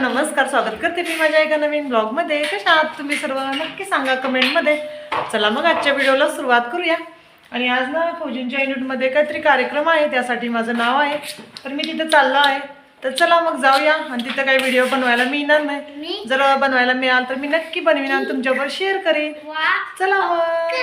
नमस्कार स्वागत करते मी माझ्या एका नवीन ब्लॉगमध्ये कशा आहात तुम्ही सर्व? नक्की सांगा कमेंटमध्ये. चला मग आजच्या व्हिडिओला सुरुवात करूया. आणि आज ना फौजींच्या युनिटमध्ये काहीतरी कार्यक्रम आहे त्यासाठी माझं नाव आहे. तर मी तिथे चाललो आहे. तर चला मग जाऊया. आणि तिथं काही व्हिडिओ बनवायला मिळणार नाही. जर बनवायला मिळाल तर मी नक्की बनवीन आणि तुमच्याबरोबर शेअर करीन. चला मग.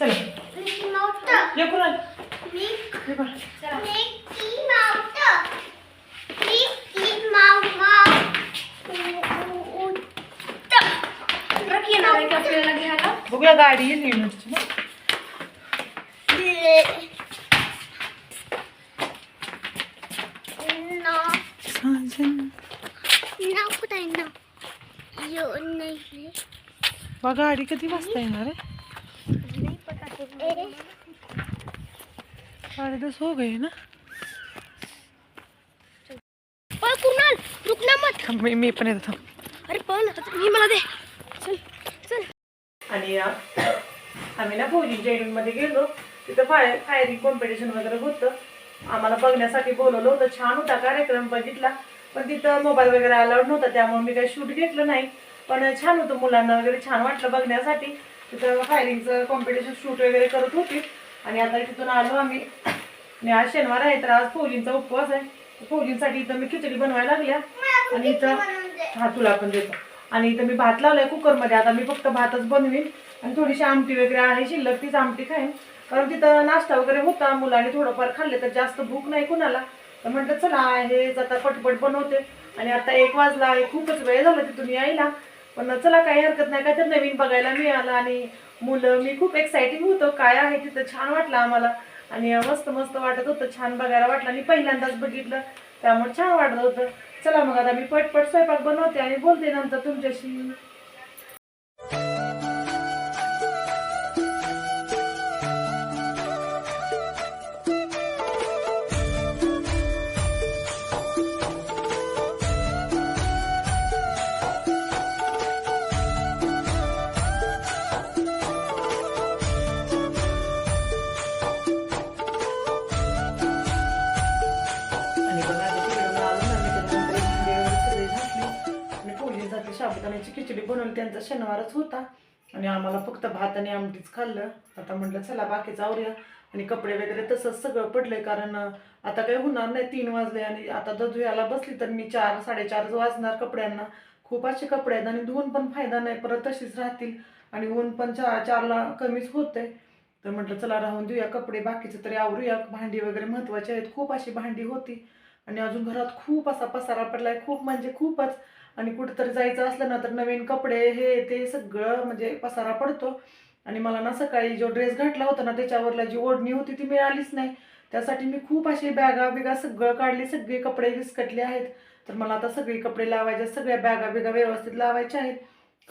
चला ये कुणाल ये कुणाल. ट्रक येणार आहे का आपल्याला घ्यायला? बघूया गाडी येईल युनिटची ना. साजन बा गाडी कधी वाजता येणार आहे? साडे दस हो गए ना. पळ कुणाल? रुक ना मत. मी मी पण येतो थांब. अरे पळ मी मला दे. आणि आम्ही ना फौजींच्या युनिटमध्ये गेलो. तिथं फाय फायरिंग कॉम्पिटिशन वगैरे होतं. आम्हाला बघण्यासाठी बोलवलं होतं. छान होता कार्यक्रम बघितला. पण तिथं मोबाईल वगैरे अलाउड नव्हता. त्यामुळे मी काही शूट घेतलं नाही. पण छान होतं. मुलांना वगैरे छान वाटलं बघण्यासाठी. तिथं फायरिंगचं कॉम्पिटिशन शूट वगैरे करत होती. आणि आता तिथून आलो आम्ही. आणि आज शनिवार आहे तर आज फौजींचा उपवास आहे. फौजींसाठी इथं मी खिचडी बनवायला लागल्या. आणि इथं हा तुला पण देतो. आणि इथं मी भात लावलाय कुकरमध्ये. आता मी फक्त भातच बनवीन. आणि थोडीशी आमटी वगैरे आहे शिल्लक तीच आमटी खाईन. कारण तिथं नाश्ता वगैरे होता मुलांनी थोडंफार खाल्ले तर जास्त भूक नाही कुणाला. तर म्हणतात चला हे आता पटपट बनवते. आणि आता एक वाजला आहे खूपच वेळ झाला तिथून यायला. पण चला काही हरकत नाही काय तर नवीन बघायला मिळालं. आणि मुलं मी खूप एक्साइटिंग होतो. काय आहे तिथं? छान वाटलं आम्हाला. आणि मस्त मस्त वाटत होतं. छान बघायला वाटलं. आणि पहिल्यांदाच बघितलं. त्यामुळे छान वाटत होतं. चला मग आता मी पटपट स्वयंपाक बनवते आणि बोलते नंतर तुमच्याशी. ॲक्च्युली बनवून त्यांचा शनिवारच होता. आणि आम्हाला फक्त भात आणि आमटीच खाल्लं. आता म्हटलं चला बाकीच आवरूया. आणि कपडे वगैरे तसंच सगळं पडलंय कारण आता काही होणार नाही तीन वाजले आणि आता जर धुयाला बसली तर मी चार साडेचार वाजणार कपड्यांना. खूप असे कपडे आहेत आणि धुवून पण फायदा नाही परत तशीच राहतील. आणि ऊन पण चार चारला कमीच होते तर म्हटलं चला राहून देऊया कपडे बाकीचे तरी आवरूया. भांडी वगैरे महत्वाची आहेत खूप अशी भांडी होती. आणि अजून घरात खूप असा पसारा पडलाय खूप म्हणजे खूपच. आणि कुठंतरी जायचं असलं ना तर नवीन कपडे हे ते सगळं म्हणजे पसारा पडतो. आणि मला ना सकाळी जो ड्रेस घातला होता ना त्याच्यावरला जी ओढणी होती ती मिळालीच नाही. त्यासाठी मी खूप अशी बॅगा बिगा सगळं काढली सगळे कपडे विस्कटले आहेत. तर मला आता सगळे कपडे लावायचे सगळ्या बॅगा बिगा व्यवस्थित लावायच्या आहेत.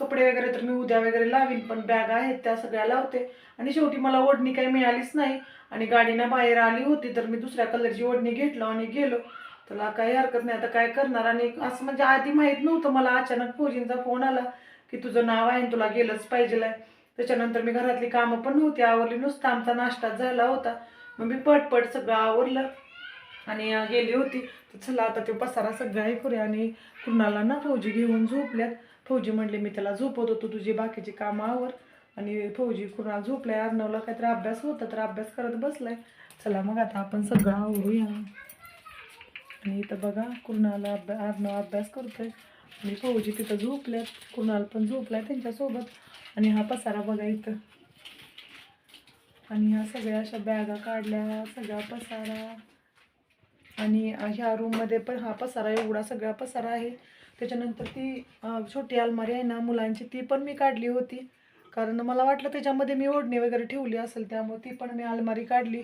कपडे वगैरे तर मी उद्या वगैरे लावीन पण बॅगा आहेत त्या सगळ्या लावते. आणि शेवटी मला ओढणी काही मिळालीच नाही. आणि गाडीनं बाहेर आली होती तर मी दुसऱ्या कलरची ओढणी घेतलो आणि गेलो. तुला काही हरकत नाही आता काय करणार? आणि असं म्हणजे आधी माहीत नव्हतं मला अचानक फौजींचा फोन आला की तुझं नाव आहे तुला गेलंच पाहिजे त्याच्यानंतर मी घरातली कामं पण नव्हती आवरली नुसतं आमचा नाश्ताच झाला होता. मग मी पटपट सगळं आवरलं आणि गेली होती. तर चला आता ते पसारा सगळा हे करूया आणि कुणाला ना फौजी घेऊन झोपल्यात. फौजी म्हणले मी त्याला झोपत होतो तुझी बाकीची कामं आवर. आणि फौजी कुणाला झोपलाय? अर्णवला काहीतरी अभ्यास होता तर अभ्यास करत बसलाय. चला मग आता आपण सगळं आवरूया. आणि इथं बघा कुणाला अभ्या अर्णव अभ्यास करतोय. आणि फौजी तिथं झोपल्यात. कुणाला पण झोपलाय त्यांच्यासोबत. आणि हा पसारा बघा इथं. आणि ह्या सगळ्या अशा बॅगा काढल्या सगळा पसारा. आणि ह्या रूममध्ये पण हा पसारा एवढा सगळा पसारा आहे. त्याच्यानंतर ती छोटी अलमारी आहे ना मुलांची ती पण मी काढली होती. कारण मला वाटलं त्याच्यामध्ये मी ओढणी वगैरे ठेवली असेल त्यामुळे ती पण मी अलमारी काढली.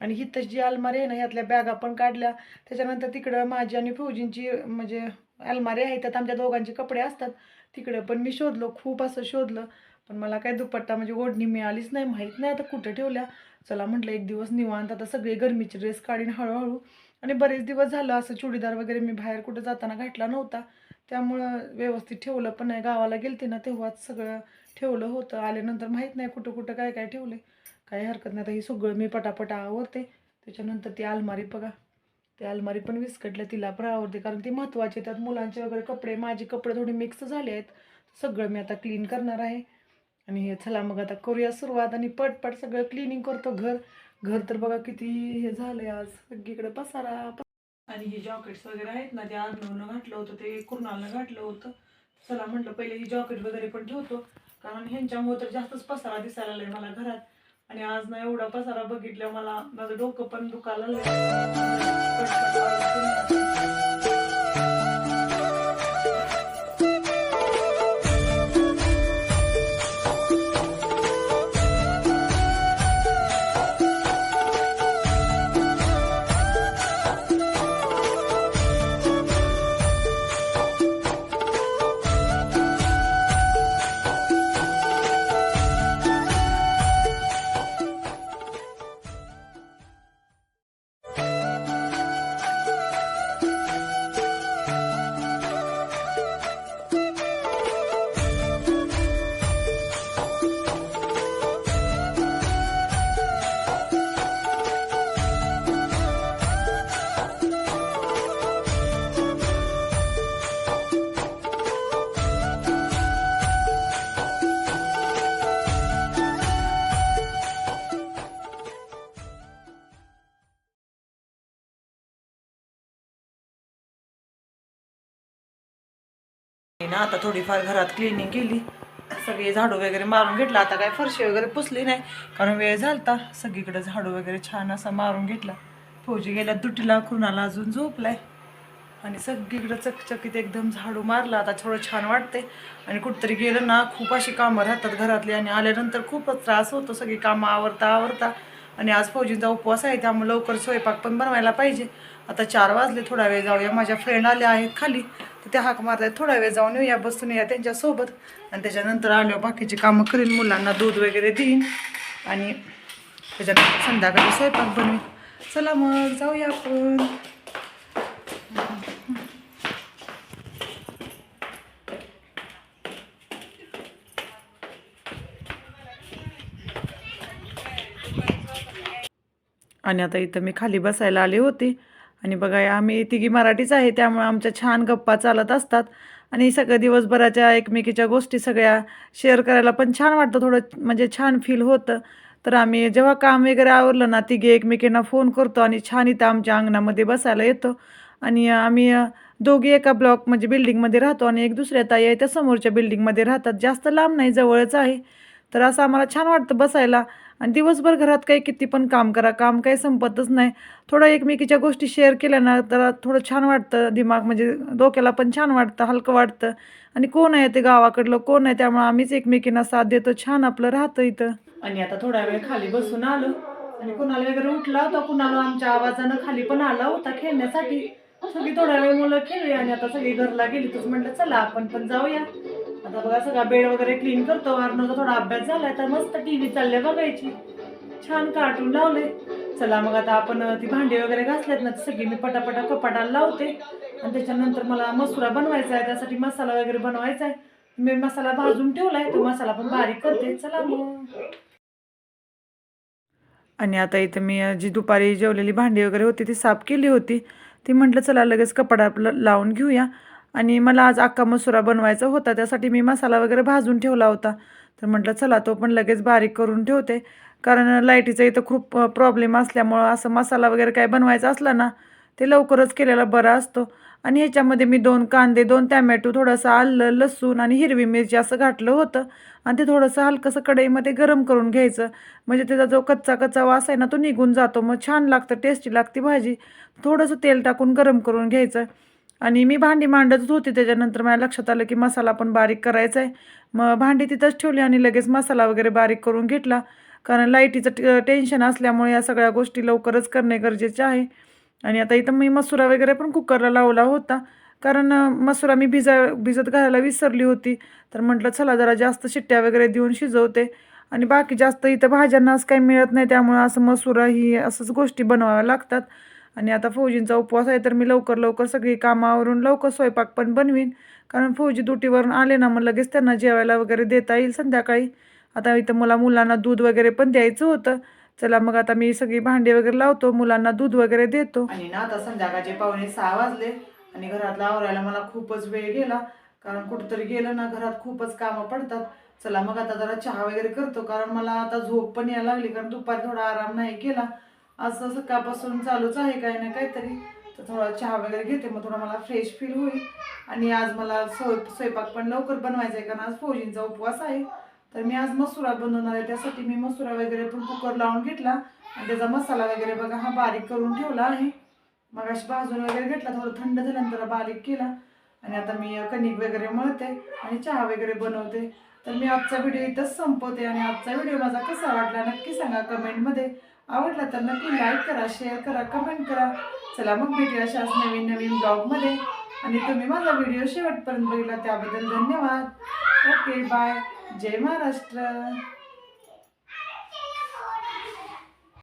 आणि ही जी अलमारी आहे ना ह्यातल्या बॅगा पण काढल्या. त्याच्यानंतर तिकडं माझी आणि फौजींची म्हणजे अलमारी आहे त्यात आमच्या दोघांचे कपडे असतात. तिकडं पण मी शोधलो खूप असं शोधलं. पण मला काय दुपट्टा म्हणजे ओढणी मिळालीच नाही माहीत नाही आता कुठं ठेवल्या. चला म्हटलं एक दिवस निवांत आता सगळे गरमीचे ड्रेस काढीन हळूहळू. आणि बरेच दिवस झालं असं चुडीदार वगैरे मी बाहेर कुठं जाताना घातला नव्हता. त्यामुळं व्यवस्थित ठेवलं पण नाही. गावाला गेलते ना तेव्हाच सगळं ठेवलं होतं. आल्यानंतर माहीत नाही कुठं कुठं काय काय ठेवलं काही हरकत नाही. आता ही सगळं मी पटापट आवरते. त्याच्यानंतर ती अलमारी बघा. ते अलमारी पण विस्कटलं तिला पण आवडते. कारण ती महत्त्वाची त्यात मुलांचे वगैरे कपडे माझे कपडे थोडे मिक्स झाले आहेत. सगळं मी आता क्लीन करणार आहे. आणि हे चला मग आता करूया सुरुवात. आणि पटपट सगळं क्लिनिंग करतो घर. घर तर बघा किती हे झालंय आज. सगळीकडे पसारा आणि हे जॉकेट्स वगैरे आहेत ना ते अर्णवनं घातलं होतं. ते कुर्नालनं घातलं होतं? चला म्हटलं पहिले ही जॉकेट वगैरे पण ठेवतो. कारण ह्यांच्यामुळे तर जास्तच पसारा दिसायला लागला मला घरात. आणि आज ना एवढा पसारा बघितल्या मला माझं डोकं पण दुखायला ना आता थोडीफार घरात क्लिनिंग केली. सगळे झाडू वगैरे मारून घेतला. आता काय फरशी वगैरे पुसली नाही. कारण वेळ झालता. सगळीकडे झाडू वगैरे छान असा मारून घेतला. फौजी गेल्या दुटीला खुणाला अजून झोपलाय. आणि सगळीकडे चकचकीत एकदम झाडू मारला. आता थोडं छान वाटते आणि कुठतरी गेलं ना खूप अशी कामं राहतात घरातली. आणि आल्यानंतर खूपच त्रास होतो. सगळी कामं आवरता आवरता. आणि आज फौजींचा उपवास आहे त्यामुळे लवकर स्वयंपाक पण बनवायला पाहिजे. आता चार वाजले. थोडा वेळ जाऊया. माझ्या फ्रेंड आल्या आहेत खाली. तर हाक मारतायत थोडा वेळ जाऊन येऊया बसून या त्यांच्यासोबत. आणि त्याच्यानंतर आल्यावर बाकीची कामं करीन मुलांना दूध वगैरे देईन. आणि त्याच्यानंतर संध्याकाळी स्वयंपाक बनवीन. चला मग जाऊया आपण. आणि आता इथं मी खाली बसायला आले होते. आणि बघा आम्ही तिघी मराठीच आहे त्यामुळे आमच्या छान गप्पा चालत असतात. आणि सगळं दिवसभराच्या एकमेकीच्या गोष्टी सगळ्या शेअर करायला पण छान वाटतं थोडं म्हणजे छान फील होतं. तर आम्ही जेव्हा काम वगैरे आवरलं ना तिघे एकमेकींना फोन करतो आणि छान इथं आमच्या अंगणामध्ये बसायला येतो. आणि आम्ही दोघी एका ब्लॉक म्हणजे बिल्डिंगमध्ये राहतो आणि एक दुसऱ्या ताई आहे त्या समोरच्या बिल्डिंगमध्ये राहतात. जास्त लांब नाही जवळच आहे. तर असं आम्हाला छान वाटतं बसायला. आणि दिवसभर घरात काही किती पण काम करा काम काही संपतच नाही. थोडं एकमेकीच्या गोष्टी शेअर केल्या ना तर थोडं छान वाटतं. दिमाग म्हणजे डोक्याला पण छान वाटतं हलकं वाटतं. आणि कोण आहे ते गावाकडलं कोण आहे त्यामुळे आम्हीच एकमेकींना साथ देतो. छान आपलं राहतं इथं. आणि आता थोडा वेळ खाली बसून आलो. आणि कुणाला वगैरे उठला होता कुणाला आमच्या आवाजानं खाली पण आला होता खेळण्यासाठी. सगळी थोडा वेळ मुलं खेळली आणि आता सगळी घरला गेली. तर म्हटलं चला आपण पण जाऊया. आता बघा सगळा बेड वगैरे क्लीन करतो. अर्णवचा थोडा अभ्यास झालाय तर मस्त टी व्ही चालले बघायची. छान कार्टून लावले चला मग आता आपण ती भांडी वगैरे घासलेत ना सगळी मी पटापटा कपाटाला लावते. आणि त्याच्यानंतर मला मसुरा बनवायचा आहे त्यासाठी मसाला वगैरे बनवायचा आहे. मी मसाला भाजून ठेवलाय तो मसाला पण बारीक करते. चला मग. आणि आता इथं मी जी दुपारी जेवलेली भांडी वगैरे होती ती साफ केली होती. ती म्हटलं चला लगेच कपाडा लावून घेऊया. आणि मला आज अक्का मसुरा बनवायचा होता त्यासाठी मी मसाला वगैरे भाजून ठेवला होता. तर म्हटलं चला तो पण लगेच बारीक करून ठेवते. कारण लाईटीचा इथं खूप प्रॉब्लेम असल्यामुळं असं मसाला वगैरे काय बनवायचा असला ना ते लवकरच केलेला बरा असतो. आणि ह्याच्यामध्ये मी दोन कांदे दोन टॅमॅटो थोडंसं आलं लसूण आणि हिरवी मिरची असं घातलं होतं. आणि ते थोडंसं हलकंसं कढईमध्ये गरम करून घ्यायचं. म्हणजे त्याचा जो कच्चा कच्चा वास आहे ना तो निघून जातो. मग छान लागतं टेस्टी लागते भाजी. थोडंसं तेल टाकून गरम करून घ्यायचं. आणि मी भांडी मांडतच होती त्याच्यानंतर माझ्या लक्षात आलं की मसाला पण बारीक करायचा आहे मग भांडी तिथंच ठेवली आणि लगेच मसाला वगैरे बारीक करून घेतला. कारण लाईटीचं ट टेन्शन असल्यामुळे या सगळ्या गोष्टी लवकरच करणे गरजेचे आहे. आणि आता इथं मी मसुरा वगैरे पण कुकरला लावला होता. कारण मसुरा मी भिजा भिजत घालायला विसरली होती. तर म्हटलं चला जरा जास्त शिट्ट्या वगैरे देऊन शिजवते. आणि बाकी जास्त इथं भाज्यांना असं काही मिळत नाही त्यामुळं असं मसुरा ही असंच गोष्टी बनवाव्या लागतात. आणि आता फौजींचा उपवास आहे तर मी लवकर लवकर सगळी कामावरून लवकर स्वयंपाक पण बनवीन. कारण फौजी दुटीवरून आले ना मग लगेच त्यांना जेवायला वगैरे देता येईल संध्याकाळी. आता इथं मला मुलांना दूध वगैरे पण द्यायचं होतं. चला मग आता मी सगळी भांडी वगैरे लावतो मुलांना दूध वगैरे देतो. आणि ना आता संध्याकाळचे पावणे सहा वाजले आणि घरातला आवरायला मला खूपच वेळ गेला. कारण कुठंतरी गेलं ना घरात खूपच कामं पडतात. चला मग आता जरा चहा वगैरे करतो कारण मला आता झोप पण यायला लागली. कारण दुपारी थोडा आराम नाही केला. असं सकाळपासून चालूच आहे काही ना काहीतरी. तर थोडा चहा वगैरे घेते मग थोडा मला फ्रेश फील होईल. आणि आज मला स्वय स्वयंपाक पण लवकर बनवायचा आहे कारण आज फौजींचा उपवास आहे. तर मी आज मसुरा बनवणार आहे त्यासाठी मी मसुरा वगैरे पण कुकर लावून घेतला. आणि त्याचा मसाला वगैरे बघा हा बारीक करून ठेवला आहे. मग अशी भाजून वगैरे घेतला थोडं थंड झाल्यानंतर बारीक केला. आणि आता मी कणिक वगैरे मळते आणि चहा वगैरे बनवते. तर मी आजचा व्हिडिओ इथंच संपवते आणि आजचा व्हिडिओ माझा कसा वाटला नक्की सांगा कमेंटमध्ये. आवडला तर नक्की लाईक करा शेअर करा कमेंट करा. चला मग भेटूया अशाच नवीन नवीन ब्लॉगमध्ये आणि तुम्ही माझा व्हिडिओ शेवटपर्यंत बघितला त्याबद्दल धन्यवाद. ओके बाय जय महाराष्ट्र.